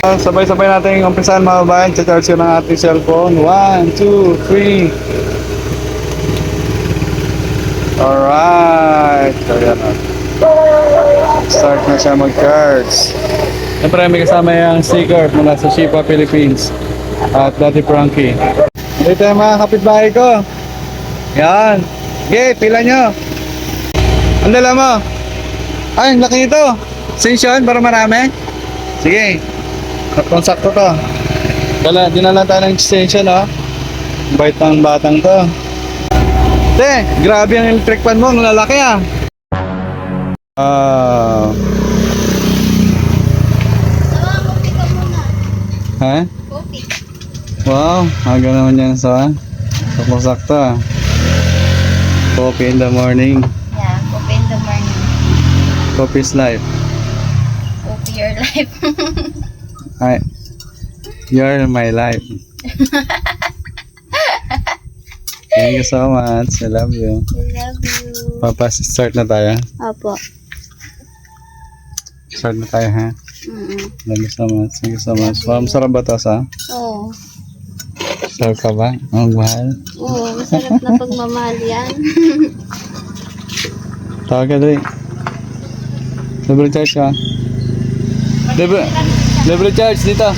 Ah, Sabay-sabay natin umpisahan mga babayan. Charge ko ng ating cellphone. 1, 2, 3. Alright. Yan na. Start na siya mag-charge. Siyempre may kasama yung sticker mula sa Shipa Philippines at Daddy Frankie. Dito yung mga kapitbahay ko. Yan. Okay, pila nyo. Ang dala mo? Ay, ang laki nito. Sensyon para marami? Sige. Saktong sakto to. Dala, dinala tayo ng extension, oh. Bait ng batang to. Te, grabe ang electric fan mo. Ang lalaki, ah. Ah. Muna. ha? Kopi. Wow, aga naman yan sa saktong sakto, ah. Coffee in the morning. Yeah, kopi in the morning. Coffee's life. Kopi your life. Hi. You're my life. Thank you so much. I love you. I love you. Papas, start na tayo. Opo. Start na tayo, ha? Mm Thank you so much. Thank you so much. Wow, masarap ba to, sa? Oo. Sarap ka ba? Ang mahal. Oo, masarap na pagmamahal yan. Tawag ka, Dre. Double charge ka. Double, double charge dito.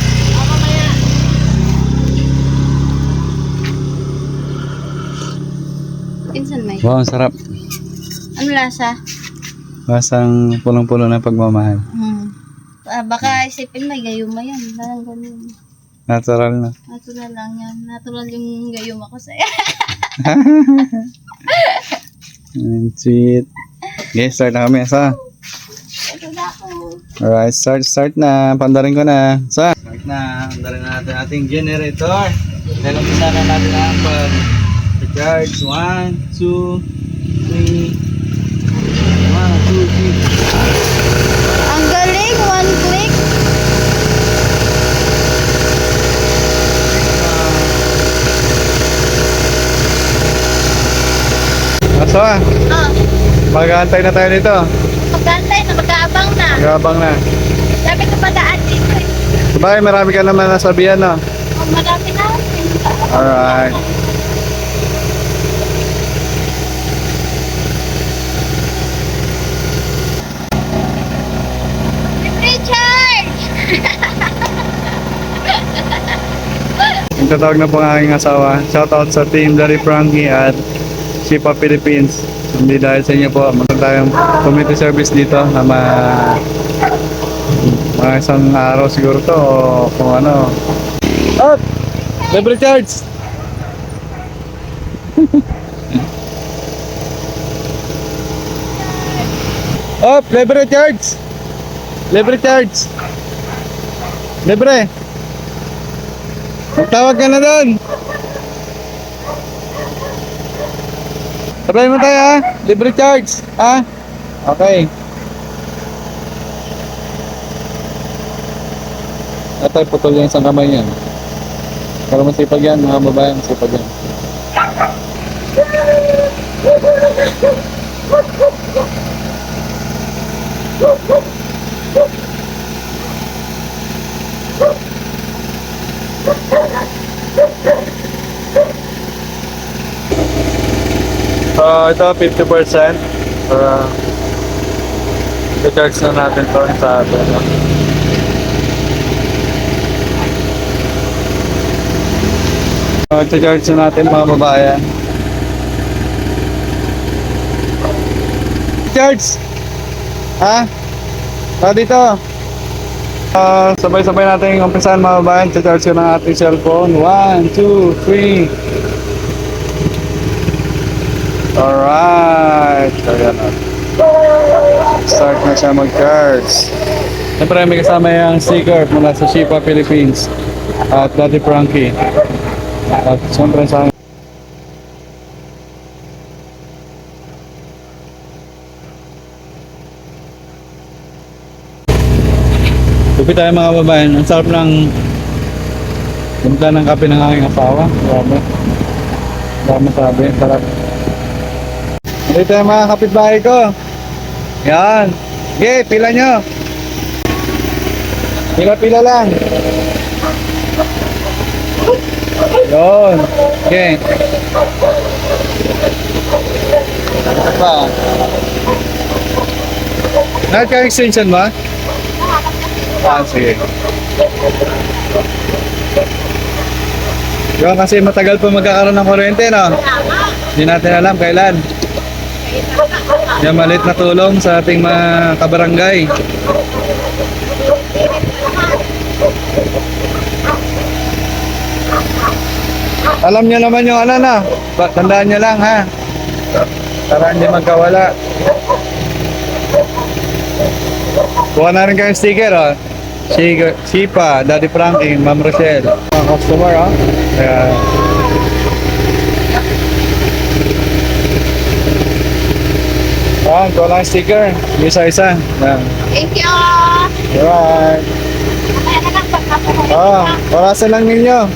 Pinsan may. Wow, ang sarap. Ano lasa? Masang pulong-pulo na pagmamahal. Hmm. Ah, baka isipin may gayuma yan. Parang ganun. Natural na. Natural lang yan. Natural yung gayuma ko sa'yo. And sweet. Okay, start na kami. Sa? Alright, start, start na. Pandarin ko na. Sa? Start na. Pandarin na natin ating generator. Dahil umpisa na natin ang pag charge 1, 2, 3. 1, 2, 3. Ang galing! One click! Aso ah, Ah, mag-aantay na tayo dito. magkantay na, magkaabang na. Gabang na. Sabi ko padaan dito eh. Sabay, marami ka naman nasabihan no? Oh, marami na. Alright. Yung tatawag na po ang aking asawa. Shoutout sa team Dari Frankie at Shipa Philippines. Hindi dahil sa inyo po, maganda tayong community service dito na ma mga isang araw siguro to o kung ano. Up! Libre charge! Up! Libre charge! Libre charge! Libre! Tawag ka na doon. Sabay mo tayo ha. Libre charge. Ha? Okay. Ito putol yung isang kamay yan. Pero masipag yan mga babae. Masipag yan. So ito 50% para i-charge na natin to sa atin. no? So, i-charge na natin mga babae. Charge! Ha? Ah, dito. Ah, sabay-sabay natin yung umpisahan mga babae. I-charge ko ng ating cellphone. 1, 2, 3. Alright. Yan na. Start na siya mag-charge. Siyempre may kasama yung sticker mula sa Shipa Philippines at Daddy Frankie. At siyempre sa Tupi tayo mga babayan. Ang sarap ng Punta ng kape ng aking asawa. Grabe. Grabe sabi. Sarap. Dito yung mga kapitbahay ko. Yan. Okay, pila nyo. Pila-pila lang. Yun. Okay. Ito pa. Lahat ka extension ba? Ah, sige. Yun, kasi matagal pa magkakaroon ng kuryente, no? Hindi natin alam kailan. Yan, malit na tulong sa ating mga kabarangay. Alam niyo naman yung ano na. Tandaan niyo lang ha. Para hindi magkawala. Kuha na rin kayong sticker oh. Si Sipa, Daddy Frankie, Ma'am Rochelle. Mga customer oh. Kaya... Yan, kuha lang sticker. Isa-isa. Yan. Thank you! Alright. Kaya na lang pagkakaroon. Ah, orasan lang ninyo.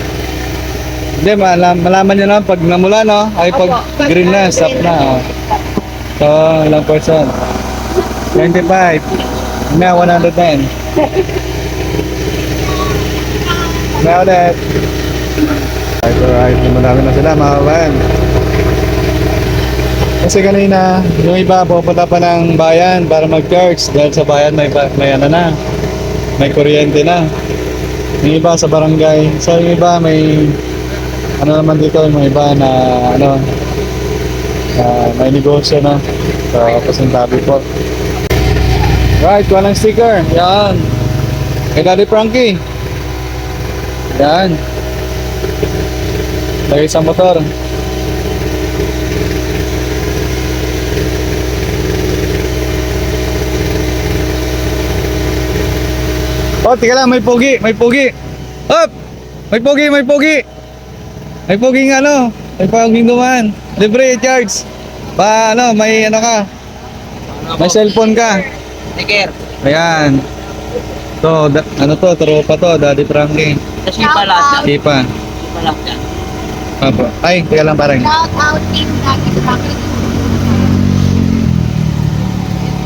Hindi, malam, malaman nyo na pag namula, no? Ay, pag green na, stop na. Oh. So, ilang person? 25. May 110. May ulit. Right, alright. Marami na sila, mga kabayan. Kasi kanina, yung iba pupunta pa ng bayan para mag-charge dahil sa bayan may, may ano na, may kuryente na. Yung iba sa barangay, sa yung iba may ano naman dito, yung iba na ano na may negosyo na sa pasintabi po. Right, walang sticker. Yan. Kay Daddy Frankie. Yan. Lagay sa motor. Oh, tika lang, may pogi, may pogi. Up! May pogi, may pogi. May pogi nga ano, may pogi duman. Libre charge. Pa ano, may ano ka. May cellphone ka. Tiger. Ayan. To, da, ano to, tropa to, Daddy Frankie. Dyan. Sipa. Pala dyan. Apo. Ay, tika lang parang. Shout out team Daddy Frankie.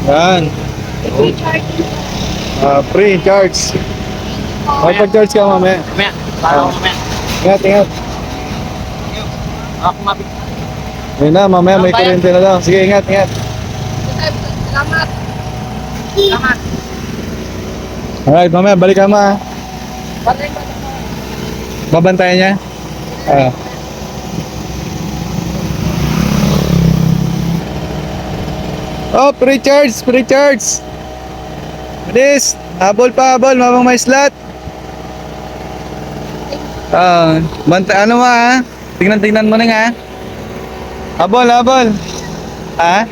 Yan. Recharge. Ah, free charge. May pag-charge ka mamaya. Mamaya. Para mamaya. Ingat, ingat. Ako mapit. Yun na, mamaya may kuryente na daw. Sige, ingat, ingat. Salamat. Salamat. Alright, mamaya balik ka ma. Balik ko Babantayan niya? Ah. Oh, free charge, Bilis, habol pa, habol, mamang may slot. Ah, banta, ano ma ha? Tingnan, tingnan mo na nga. Habol, habol. Ha?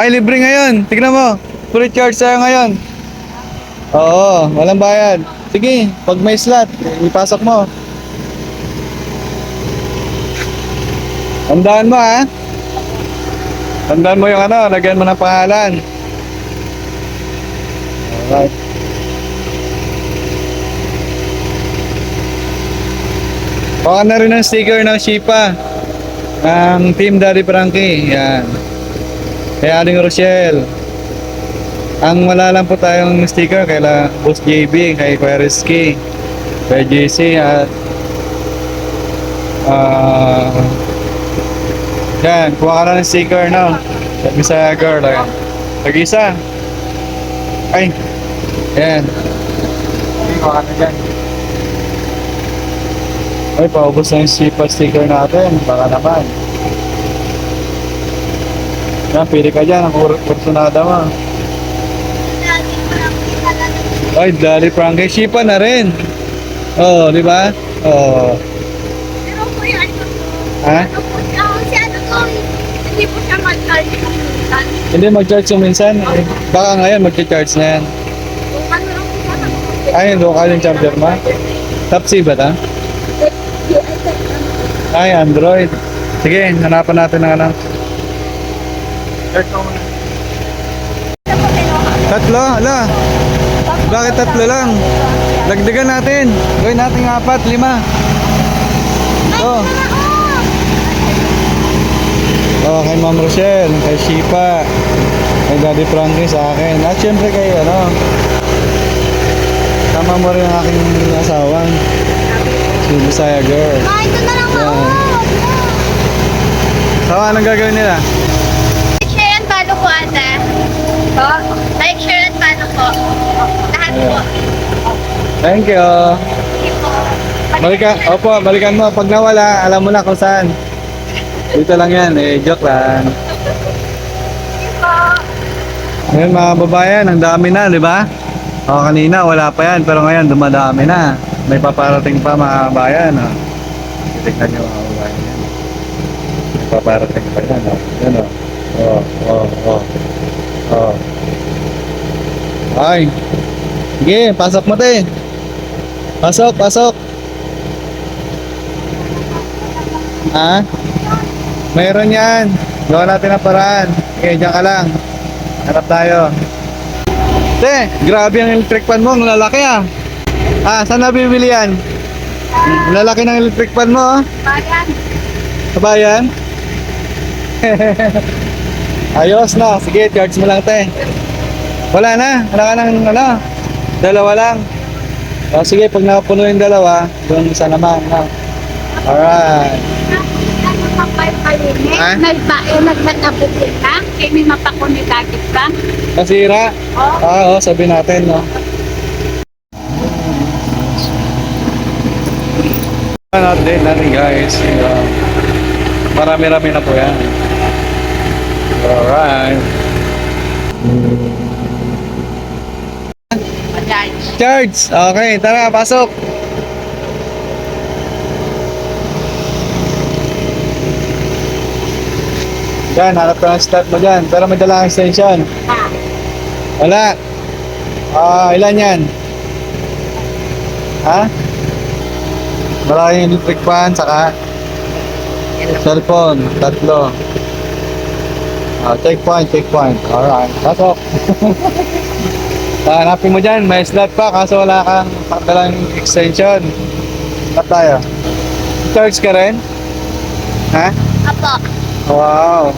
Ay, libre ngayon. Tignan mo. Free charge tayo ngayon. Oo, walang bayad. Sige, pag may slot, ipasok mo. Tandaan mo ha. Tandaan mo yung ano, lagyan mo ng pangalan. Alright. Baka na rin ang sticker ng Shipa. Ng Team Daddy Frankie. Yan. Kay Aling Rochelle. Ang wala lang po tayong sticker kay la Boss JB, kay Kuya Rizky, kay JC at ah yan, kuha ka ng sticker no. Sabi sa girl, ayan. Tag-isa. Ay, yan. Kuha ka na dyan. Ay, paubos na yung sipa sticker natin. Baka naman. Yan, pili ka dyan. Ang kur- kursunada mo. Ay, Daddy Frankie, Shipa na rin. Oo, oh, di ba? Oo. Oh. Pero po yan. Ha? Ano po siya? Si ano to? Hindi po siya mag-charge minsan. Hindi mag-charge minsan. Baka ngayon mag-charge na yan. Kung ano lang po siya. Ay, local yung charger mo? Top C ba ta? Ay, Android. Sige, hanapan natin ng ano. Tatlo, ala. Bakit tatlo lang? Dagdagan natin. Gawin natin apat, lima. Oh. Oh, kay Ma'am Rochelle, kay Shipa, kay Daddy Frankie sa akin. At syempre kay ano, Tama mo rin ang aking asawa. Si Bisaya girl. Ma, ito na lang ako. So, anong gagawin nila? Like, share, and follow po, ate. Po? Like, share, and follow po. Lahat po. Thank you. Balikan, opo, balikan mo. Pag nawala, alam mo na kung saan. Dito lang yan, eh, joke lang. Ngayon mga babayan, ang dami na, di ba? O, kanina wala pa yan, pero ngayon dumadami na. May paparating pa mga bayan. O. Tignan nyo mga babayan yan. May paparating pa yan. O. Yan o. O, o, o. O. Ay. Sige, pasok mo te. Pasok, pasok. Ha? Mayroon yan. Gawa natin ang paraan. Sige, dyan ka lang. Hanap tayo. Te, grabe ang electric fan mo. Ang lalaki ah. Ah, saan nabibili yan? Ang lalaki ng electric fan mo ah. Bayan. Ayos na. Sige, charge mo lang te. Wala na. Wala ka ng ano. Dalawa lang. O, sige, pag nakapuno yung dalawa, doon isa naman. No? Alright. Ba palinis? Ha? Nagbae, nagmatabutin ka? Kaya may mapakunidagit ka? Nasira? Oh, Ah, oo, sabi natin, no? Ano update natin guys? Uh, Marami-rami na po yan. Alright. ayan. Charge! Okay, tara, pasok! Yan, hanap ka ng start mo dyan. Pero may dalang extension. Wala. Ah, ilan yan? Ha? Maraming electric fan, saka cellphone, tatlo. Ah, checkpoint, checkpoint. Alright, pasok. Ah, Hanapin mo dyan, may slot pa, kaso wala kang dalang extension. Ba't tayo? Charge ka rin? Ha? Apo. Wow.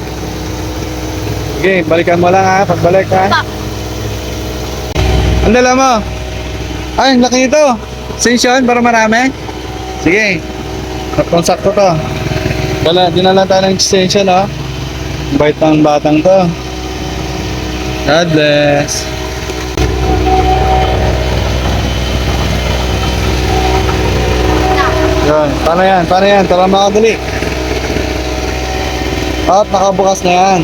Sige, balikan mo lang ha, pagbalik ha. Apo. Ang dala mo? Ay, laki nito. Extension para marami? Sige. Tatlong sakto to. Dala, dinala tayo ng extension, oh. Bait ng batang to. God bless. Yan. Paano yan? Paano yan? Tara makadali. At nakabukas na yan.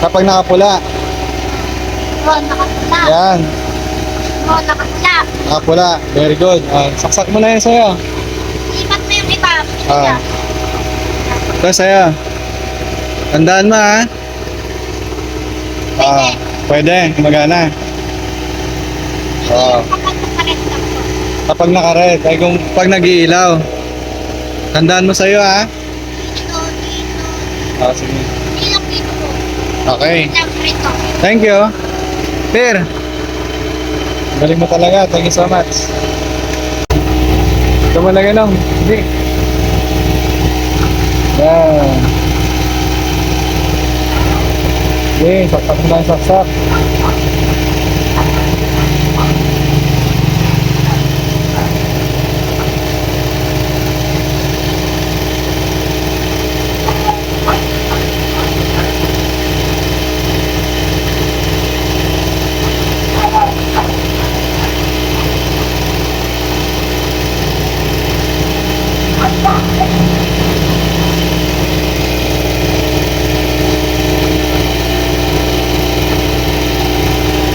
Kapag nakapula. Ron, nakapula. Yan. Ron, nakapula. Nakapula. Very good. Ah, saksak mo na yan sa'yo. Ipat mo yung iba. Ah. Ito sa'yo. Tandaan mo ha. Ah, pwede. Gumagana. Oo. Kapag nakaret ay kung pag nag-iilaw. Tandaan mo sa'yo ha. Dito, dito. Ah, sige. Okay. Thank you. Per. Galing mo talaga. Thank you so much. Ito mo lang ganun. Hindi. Yan. Okay, saksak lang saksak.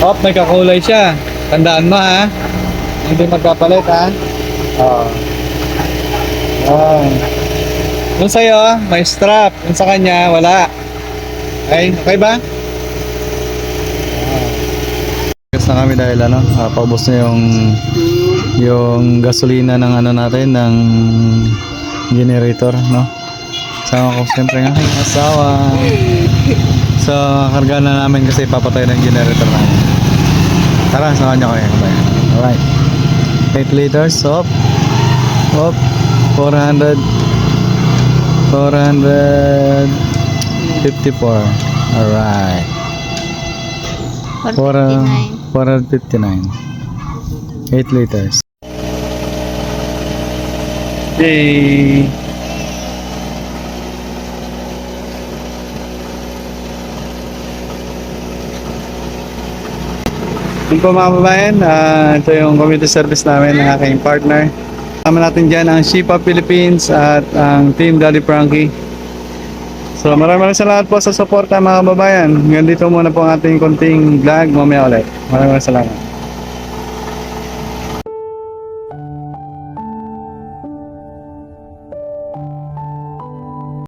Op, may kakulay siya. Tandaan mo ha. Hindi magkapalit ha. Oo. Yan. Yung sa'yo, may strap. Yung sa kanya, wala. Okay, okay ba? Gas na kami dahil ano, uh, paubos na yung yung gasolina ng ano natin ng generator, no? Sama ko siyempre ng aking asawa. So, karga na namin kasi papatay ng generator namin. Tara, samahan niyo kayo. Alright. 8 liters of of 400 454. Alright. 459. 459. 8 liters. Yay! Yung po mga kababayan, ah, ito yung community service namin ng aking partner. Kasama natin dyan ang Shipa Philippines at ang Team Daddy Frankie. So maraming maraming salamat po sa support mga kababayan. Hanggang dito muna po ang ating konting vlog. Mamaya ulit. Maraming maraming salamat.